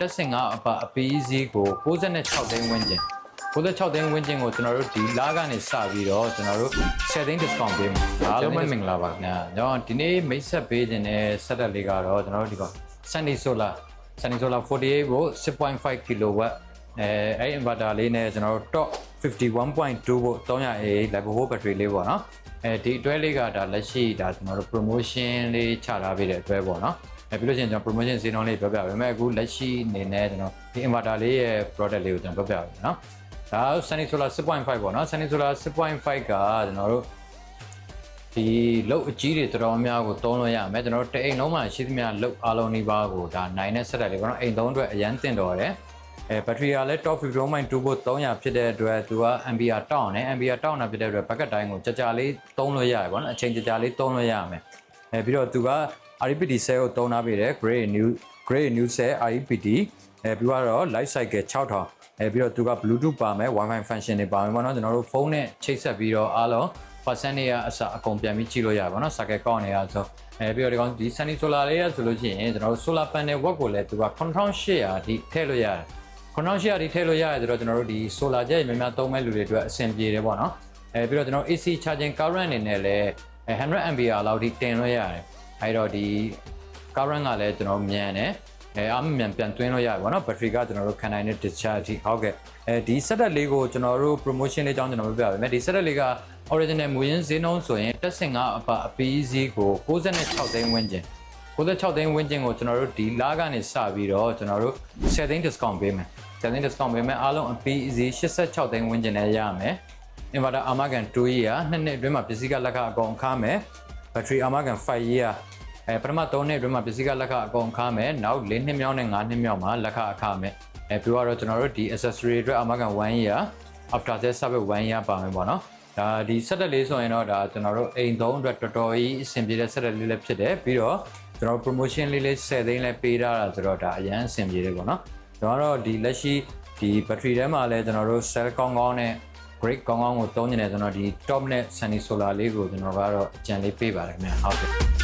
တက်စင်ကအပအပီးစည်းကို66သိန်းဝန်းကျင်66သိန်းဝန်းကျင်ကိုကျွန်တော်တို့ဒီလာကနေစပြီးတော့ကျွန်တော်တို့10သိန်း discount ပေးမှာအားလုံးပဲမင်္ဂလာပါခင်ဗျာကျွန်တော်ဒီနေ့မိတ်ဆက်ပေးခြင်းတဲ့ setup လေးကတော့ကျွန်တော်တို့ဒီက Sunny Solar Sunny Solar 48ကို6.5 kW အဲအဲ့ inverter လေးနဲ့ကျွန်တော်တို့ top 51.2volt 300A level 4 battery လေးပေါ့နော်အဲဒီအတွဲလေးကဒါလက်ရှိဒါကျွန်တော်တို့ promotion လေးချထားပေးတဲ့အတွဲပေါ့နော် အဲပြီးလို့ရှိရင်ကျွန်တော် promotion ဈေးနှုန်းလေးပြောပြပေးမယ်အခုလက်ရှိအနေနဲ့ကျွန်တော်ဒီ inverter လေးရဲ့ product လေးကိုကျွန်တော်ပြောပြပေးမယ်နော်ဒါ Sunny Solar 6.5ပေါ့နော် Sunny Solar 6.5ကကျွန်တော်တို့ဒီလုတ်အကြီးတွေတော်တော်များကိုသုံးလို့ရမယ်ကျွန်တော်တို့တအိမ်လုံးမှာရှိသမျှလုတ်အားလုံးနှီးပါးကိုဒါနိုင်တဲ့ setup လေးပေါ့နော်အိမ်သုံးအတွက်အရန်တင်တော်တယ်အဲဘက်ထရီကလည်း top 51.2 volt 300ဖြစ်တဲ့အတွက်သူက ampere တောင်းတယ် ampere တောင်းတာဖြစ်တဲ့အတွက်ဘက်ကတိုင်းကိုကြာကြာလေးသုံးလို့ရတယ်ပေါ့နော်အချိန်ကြာကြာလေးသုံးလို့ရမယ်အဲပြီးတော့သူက REPD cell ကိုသုံးထားပေးတယ် Grey New Grey New cell REPD အဲပြီးတော့ life cycle 6000အဲပြီးတော့သူက Bluetooth ပါမယ် Wi-Fi function တွေပါမယ်ပေါ့နော်ကျွန်တော်တို့ဖုန်းနဲ့ချိတ်ဆက်ပြီးတော့အားလုံး percent တွေကအစအကုန်ပြန်ပြီးကြည့်လို့ရတယ်ပေါ့နော် circuit ကောက်နေရဆိုအဲပြီးတော့ဒီကောင်ဒီ Sunny Solar လေးရဆိုလို့ရှိရင်ကျွန်တော်တို့ solar panel watt ကိုလည်းသူက9800ဒီထည့်လို့ရတယ်9800ဒီထည့်လို့ရတယ်ဆိုတော့ကျွန်တော်တို့ဒီ solar ကြက်များများသုံးမဲ့လူတွေအတွက်အဆင်ပြေတယ်ပေါ့နော်အဲပြီးတော့ကျွန်တော် AC charging current အနေနဲ့လည်း100 ampere လောက်ဒီတင်လို့ရတယ် အဲတော့ဒီ current ကလည်းကျွန်တော်မြန်တယ်အဲအမှမြန်ပြန်သွင်းလို့ရတယ်ဗောနော်ဘက်ထရီကကျွန်တော်တို့ခံနိုင်တဲ့ discharge အထိဟုတ်ကဲ့အဲဒီ setup လေးကိုကျွန်တော်တို့ promotion လေးအကြောင်းကျွန်တော်ပြောပြပါမယ်ဒီ setup လေးက original မူရင်းဈေးနှုန်းဆိုရင်တက်စင်ကအပအပီးစည်းကို66သိန်းဝန်းကျင်66သိန်းဝန်းကျင်ကိုကျွန်တော်တို့ဒီလာကနေစပြီးတော့ကျွန်တော်တို့10သိန်း discount ပေးမယ်10သိန်း discount ပေးမယ်အားလုံးအပီးစည်း86သိန်းဝန်းကျင်နဲ့ရမယ် inverter Amagan 2 year နှစ်နှစ်အတွင်းမှာပစ္စည်းကလက်ကအကုန်ခါမယ် battery Amagan 5 year အဲပထမ3နှစ်အတွင်းမှာပစ္စည်းကလက်ကအကုန်ခါမယ်နောက်4နှစ်မြောက်နဲ့5နှစ်မြောက်မှာလက်ခအခမယ်အဲပြီးတော့ကျွန်တော်တို့ဒီ accessory အတွက် Amagan 1 year after that service 1 year ပါမယ်ပေါ့နော်ဒါဒီ set လေးဆိုရင်တော့ဒါကျွန်တော်တို့အိမ်သုံးအတွက်တော်တော်ကြီးအဆင်ပြေတဲ့ set လေးလည်းဖြစ်တယ်ပြီးတော့ကျွန်တော် promotion လေးလေး10သိန်းလည်းပေးထားတာဆိုတော့ဒါအရန်အဆင်ပြေတယ်ပေါ့နော်ကျွန်တော်တို့ဒီလက်ရှိဒီ battery ထဲမှာလည်းကျွန်တော်တို့ cell ကောင်းကောင်းနဲ့ great ကောင်းကောင်းကိုသုံးနေတယ်ကျွန်တော်ဒီ top နဲ့ sunny solar လေးကိုကျွန်တော်ကတော့အကြံလေးပေးပါတယ်ခင်ဗျာဟုတ်ကဲ့